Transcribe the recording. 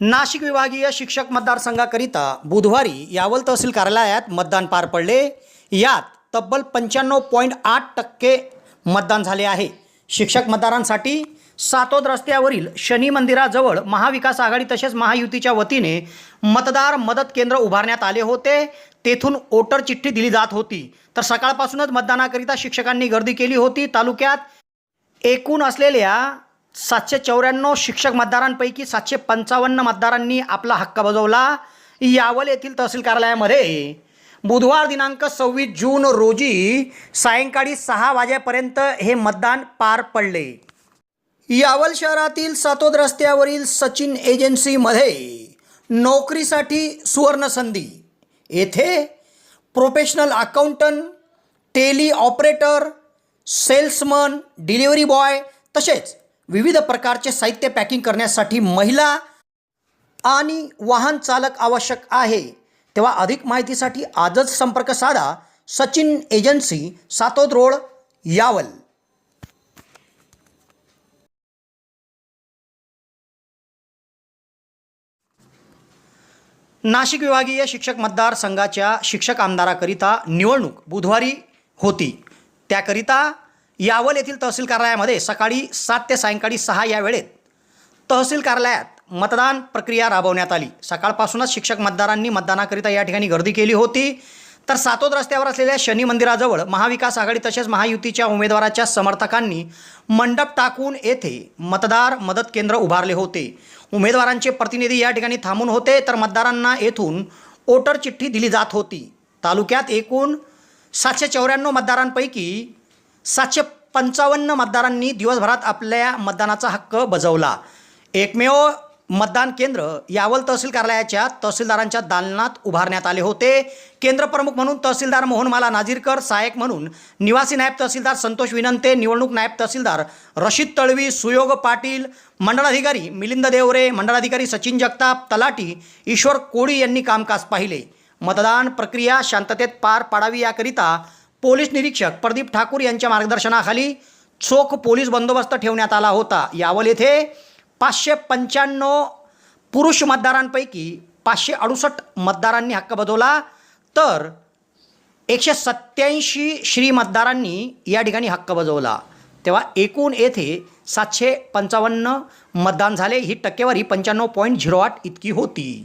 नाशिक विभागीय शिक्षक मतदारसंघाकरिता बुधवारी यावल तहसील कार्यालयात मतदान पार पडले. यात तब्बल पंच्याण्णव पॉईंट आठ टक्के मतदान झाले आहे. शिक्षक मतदारांसाठी सातोद रस्त्यावरील शनी मंदिराजवळ महाविकास आघाडी तसेच महायुतीच्या वतीने मतदार मदत केंद्र उभारण्यात आले होते. तेथून वोटर चिठ्ठी दिली जात होती. तर सकाळपासूनच मतदानाकरिता शिक्षकांनी गर्दी केली होती. तालुक्यात एकूण असलेल्या सातशे चौऱ्याण्णव शिक्षक मतदारांपैकी सातशे पंचावन्न मतदारांनी आपला हक्क बजावला. यावल येथील तहसील कार्यालयामध्ये बुधवार दिनांक सव्वीस जून रोजी सायंकाळी सहा वाजेपर्यंत हे मतदान पार पडले. यावल शहरातील सातोद रस्त्यावरील सचिन एजन्सीमध्ये नोकरीसाठी सुवर्णसंधी. येथे professional accountant tally operator salesman delivery boy तसेच विविध प्रकारचे साहित्य पॅकिंग करण्यासाठी महिला आणि वाहन चालक आवश्यक आहे. तेव्हा अधिक माहितीसाठी आजच संपर्क साधा सचिन एजन्सी सातोद रोड यावल. नाशिक विभागीय शिक्षक मतदारसंघाच्या शिक्षक आमदाराकरिता निवडणूक बुधवारी होती. त्याकरिता यावल येथील तहसील कार्यालयामध्ये सकाळी सात ते सायंकाळी सहा या वेळेत तहसील कार्यालयात मतदान प्रक्रिया राबवण्यात आली. सकाळपासूनच शिक्षक मतदारांनी मतदानाकरिता या ठिकाणी गर्दी केली होती. तर सातोद रस्त्यावर असलेल्या शनी मंदिराजवळ महाविकास आघाडी तसेच महायुतीच्या उमेदवाराच्या समर्थकांनी मंडप टाकून येथे मतदार मदत केंद्र उभारले होते. उमेदवारांचे प्रतिनिधी या ठिकाणी थांबून होते तर मतदारांना येथून वोटर चिठ्ठी दिली जात होती. तालुक्यात एकूण सातशे चौऱ्याण्णव मतदारांपैकी सातशे पंचावन्न मतदारांनी दिवसभरात आपल्या मतदानाचा हक्क बजावला. एकमेव मतदान केंद्र यावल तहसील कार्यालयाच्या तहसीलदारांच्या दालनात उभारण्यात आले होते. केंद्र प्रमुख म्हणून तहसीलदार मोहनमाला नाझीरकर सहाय्यक म्हणून निवासी नायब तहसीलदार संतोष विनंते निवडणूक नायब तहसीलदार रशीद तळवी सुयोग पाटील मंडळाधिकारी मिलिंद देवरे मंडळाधिकारी सचिन जगताप तलाटी ईश्वर कोळी यांनी कामकाज पाहिले. मतदान प्रक्रिया शांततेत पार पाडावी याकरिता पोलीस निरीक्षक प्रदीप ठाकूर यांच्या मार्गदर्शनाखाली चोख पोलीस बंदोबस्त ठेवण्यात आला होता. यावल येथे पाचशे पंच्याण्णव पुरुष मतदारांपैकी पाचशे अडुसष्ट मतदारांनी हक्क बजावला. तर एकशे सत्याऐंशी श्री मतदारांनी या ठिकाणी हक्क बजावला. तेव्हा एकूण येथे सातशे पंचावन्न मतदान झाले. ही टक्केवारी पंच्याण्णव पॉईंट झिरो आठ इतकी होती.